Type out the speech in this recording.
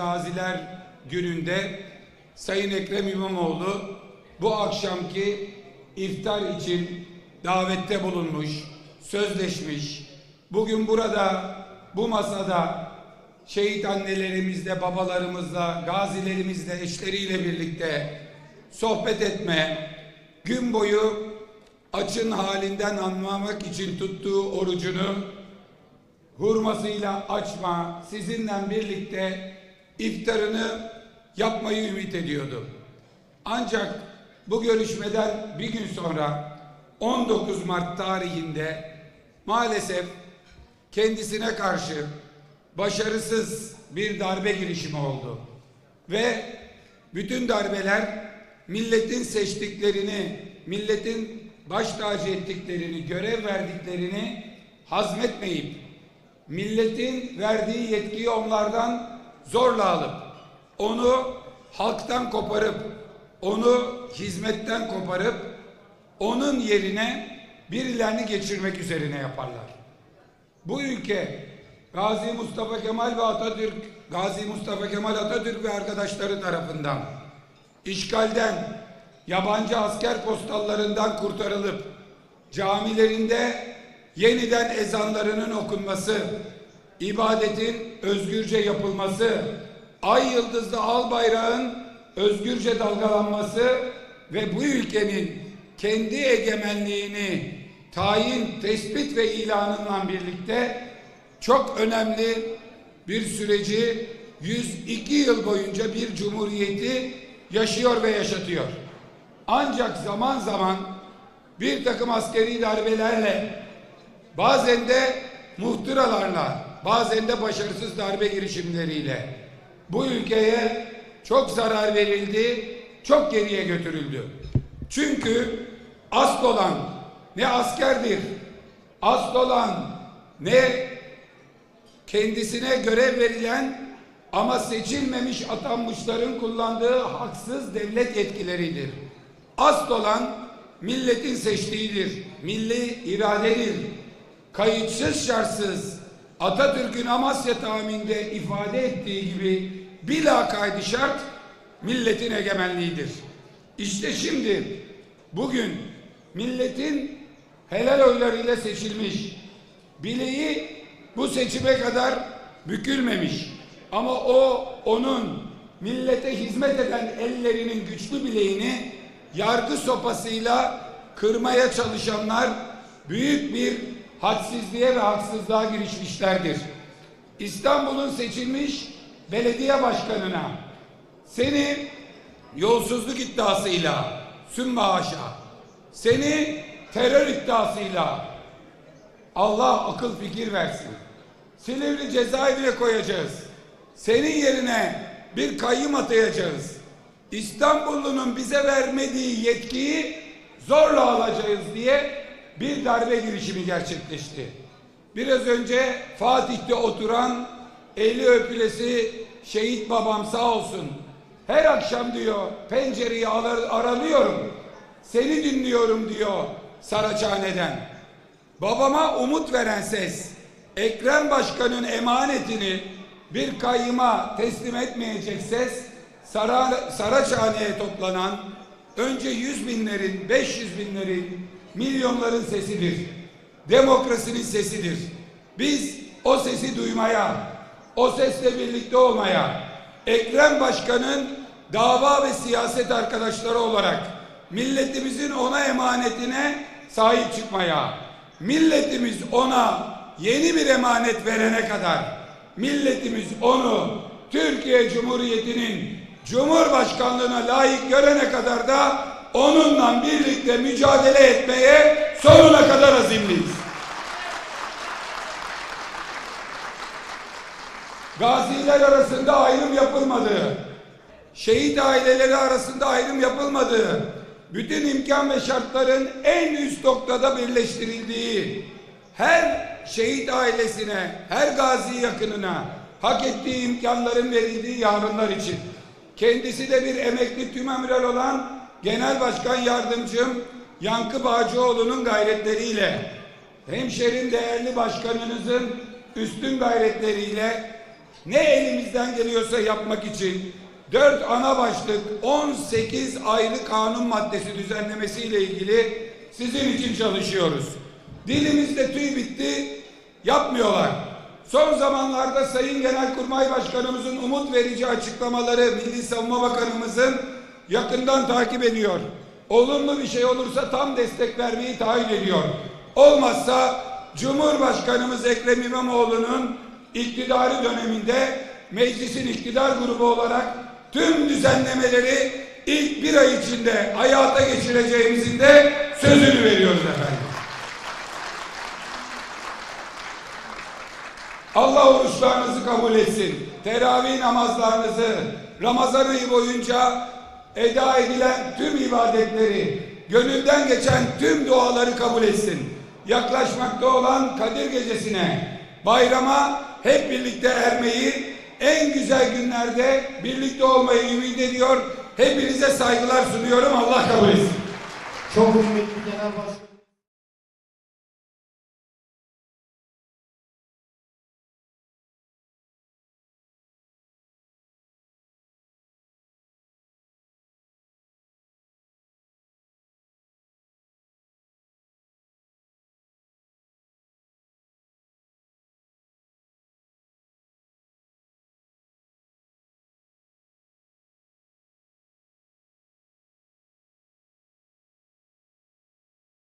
Gaziler gününde Sayın Ekrem İmamoğlu bu akşamki iftar için davette bulunmuş, sözleşmiş. Bugün burada bu masada şehit annelerimizle, babalarımızla, gazilerimizle, eşleriyle birlikte sohbet etme, gün boyu açın halinden anlamak için tuttuğu orucunu hurmasıyla açma, sizinle birlikte iftarını yapmayı ümit ediyordu. Ancak bu görüşmeden bir gün sonra 19 Mart tarihinde maalesef kendisine karşı başarısız bir darbe girişimi oldu. Ve bütün darbeler milletin seçtiklerini, milletin baş tacı ettiklerini, görev verdiklerini hazmetmeyip milletin verdiği yetkiyi onlardan zorla alıp onu halktan koparıp onu hizmetten koparıp onun yerine birilerini geçirmek üzerine yaparlar. Bu ülke Gazi Mustafa Kemal ve Atatürk, Gazi Mustafa Kemal Atatürk ve arkadaşları tarafından işgalden, yabancı asker postallarından kurtarılıp camilerinde yeniden ezanlarının okunması, ibadetin özgürce yapılması, ay yıldızlı al bayrağın özgürce dalgalanması ve bu ülkenin kendi egemenliğini tayin, tespit ve ilanından birlikte çok önemli bir süreci 102 yıl boyunca bir cumhuriyeti yaşıyor ve yaşatıyor. Ancak zaman zaman bir takım askeri darbelerle bazen de muhtıralarla bazen de başarısız darbe girişimleriyle bu ülkeye çok zarar verildi, çok geriye götürüldü. Çünkü asıl olan ne askerdir, asıl olan ne kendisine görev verilen ama seçilmemiş atanmışların kullandığı haksız devlet yetkileridir. Asıl olan milletin seçtiğidir, milli iradedir. Kayıtsız şartsız Atatürk'ün Amasya tahminde ifade ettiği gibi bila kaydı şart milletin egemenliğidir. İşte şimdi bugün milletin helal oylarıyla seçilmiş bileği bu seçime kadar bükülmemiş. Ama o onun millete hizmet eden ellerinin güçlü bileğini yargı sopasıyla kırmaya çalışanlar büyük bir hadsizliğe ve haksızlığa girişmişlerdir. İstanbul'un seçilmiş belediye başkanına seni yolsuzluk iddiasıyla sümme haşa seni terör iddiasıyla Allah akıl fikir versin. Silivri cezaevine koyacağız. Senin yerine bir kayyım atayacağız. İstanbullunun bize vermediği yetkiyi zorla alacağız diye bir darbe girişimi gerçekleşti. Biraz önce Fatih'te oturan eli öpülesi şehit babam sağ olsun. Her akşam diyor pencereyi aralıyorum. Seni dinliyorum diyor Saraçhane'den. Babama umut veren ses Ekrem Başkan'ın emanetini bir kayyıma teslim etmeyecek ses Sara, Saraçhane'ye toplanan önce yüz binlerin, beş yüz binlerin, milyonların sesidir. Demokrasinin sesidir. Biz o sesi duymaya, o sesle birlikte olmaya, Ekrem Başkan'ın dava ve siyaset arkadaşları olarak milletimizin ona emanetine sahip çıkmaya, milletimiz ona yeni bir emanet verene kadar milletimiz onu Türkiye Cumhuriyeti'nin Cumhurbaşkanlığına layık görene kadar da onunla birlikte mücadele etmeye sonuna kadar azimliyiz. Gaziler arasında ayrım yapılmadı. Şehit aileleri arasında ayrım yapılmadı. Bütün imkan ve şartların en üst noktada birleştirildiği, her şehit ailesine, her gazi yakınına hak ettiği imkanların verildiği yarınlar için. Kendisi de bir emekli tümemral olan Genel Başkan Yardımcım Yankı Bağcıoğlu'nun gayretleriyle, hemşerin değerli başkanınızın üstün gayretleriyle ne elimizden geliyorsa yapmak için 4 ana başlık 18 ayrı kanun maddesi düzenlemesi ile ilgili sizin için çalışıyoruz. Dilimizde tüy bitti, yapmıyorlar. Son zamanlarda Sayın Genelkurmay Başkanımızın umut verici açıklamaları Milli Savunma Bakanımızın yakından takip ediyor. Olumlu bir şey olursa tam destek vermeyi taahhüt ediyor. Olmazsa Cumhurbaşkanımız Ekrem İmamoğlu'nun iktidarı döneminde meclisin iktidar grubu olarak tüm düzenlemeleri ilk bir ay içinde hayata geçireceğimizin de sözünü veriyoruz efendim. Allah oruçlarınızı kabul etsin. Teravih namazlarınızı, Ramazan ayı boyunca eda edilen tüm ibadetleri, gönülden geçen tüm duaları kabul etsin. Yaklaşmakta olan Kadir Gecesi'ne, bayrama hep birlikte ermeyi, en güzel günlerde birlikte olmayı ümit ediyor. Hepinize saygılar sunuyorum. Allah kabul etsin. Çok kıymetli Genel Başkanım.